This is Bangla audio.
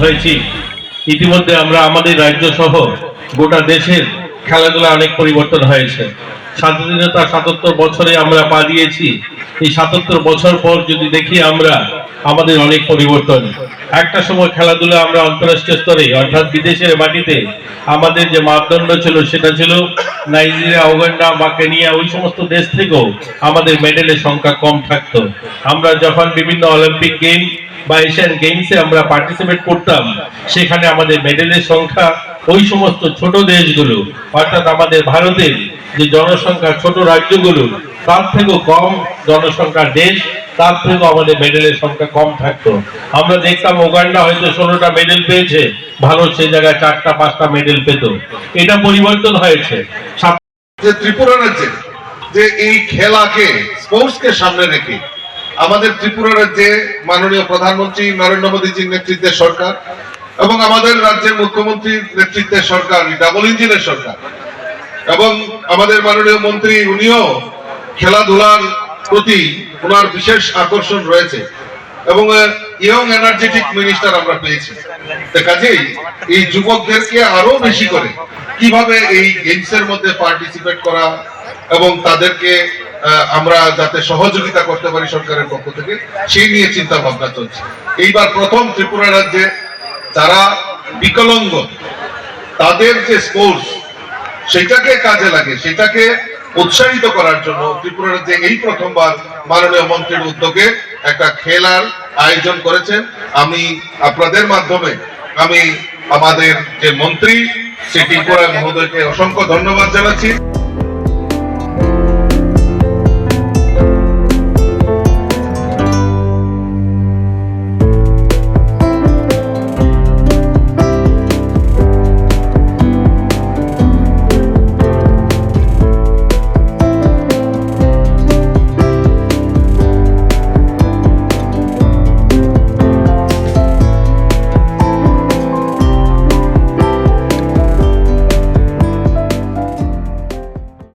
হয়েছি। ইতিমধ্যে আমরা আমাদের রাজ্য সহ গোটা দেশের খেলাধুলা অনেক পরিবর্তন হয়েছে। স্বাধীনতা সাতাত্তর বছরে আমরা পা দিয়েছি। এই সাতাত্তর বছর পর যদি দেখি আমরা, আমাদের অনেক পরিবর্তন। একটা সময় খেলাধুলা আমরা আন্তরাষ্ট্রীয় স্তরে, অর্থাৎ বিদেশের মাটিতে আমাদের যে মাপদণ্ড ছিল সেটা ছিল নাইজেরিয়া, উগান্ডা বা কেনিয়া ওই সমস্ত দেশ থেকেও আমাদের মেডেলের সংখ্যা কম থাকতো। আমরা যখন বিভিন্ন অলিম্পিক গেম বা এশিয়ান গেমসে আমরা পার্টিসিপেট করতাম, সেখানে আমাদের মেডেলের সংখ্যা ওই সমস্ত ছোট দেশগুলো, অর্থাৎ আমাদের ভারতের যে জনসংখ্যা ছোট রাজ্যগুলো, তার থেকেও কম জনসংখ্যার দেশ তার থেকেও আমাদের মেডেলের সংখ্যা কম থাকতো। আমরা দেখতাম ওগান্ডা হয়তো ষোলোটা মেডেল পেয়েছে ভারত সে জায়গায় চারটা, পাঁচটা মেডেল পেত। এটা পরিবর্তন হয়েছে। যে ত্রিপুরা রাজ্যে, যে এই খেলাকে স্পোর্টসকে সামনে রেখে, আমাদের ত্রিপুরা রাজ্যে মাননীয় প্রধানমন্ত্রী নরেন্দ্র মোদীজির নেতৃত্বে সরকার এবং আমাদের রাজ্যের মুখ্যমন্ত্রীর নেতৃত্বে সরকার ডাবল ইঞ্জিনের সরকার এবং আমাদের মাননীয় মন্ত্রী, উনিও খেলাধুলার প্রতি ওনার বিশেষ আকর্ষণ রয়েছে। এবং ইয়ং এনার্জেটিক মিনিস্টার আমরা পেয়েছি। কাজেই এই যুবকদেরকে আরও বেশি করে কীভাবে এই গেমস এর মধ্যে পার্টিসিপেট করা এবং তাদেরকে আমরা যাতে সহযোগিতা করতে পারি সরকারের পক্ষ থেকে, সেই নিয়ে চিন্তা ভাবনা চলছে। এইবার প্রথম ত্রিপুরা রাজ্যে যারা বিকলাঙ্গ, তাদের যে স্পোর্টস সেটাকে কাজে লাগে, সেটাকে উৎসাহিত করার জন্য ত্রিপুরা রাজ্যে এই প্রথমবার মাননীয় মন্ত্রীর উদ্যোগে একটা খেলার আয়োজন করেছেন। আমি আপনাদের মাধ্যমে, আমি আমাদের যে মন্ত্রী সে ত্রিপুরা মহোদয়কে অসংখ্য ধন্যবাদ জানাচ্ছি।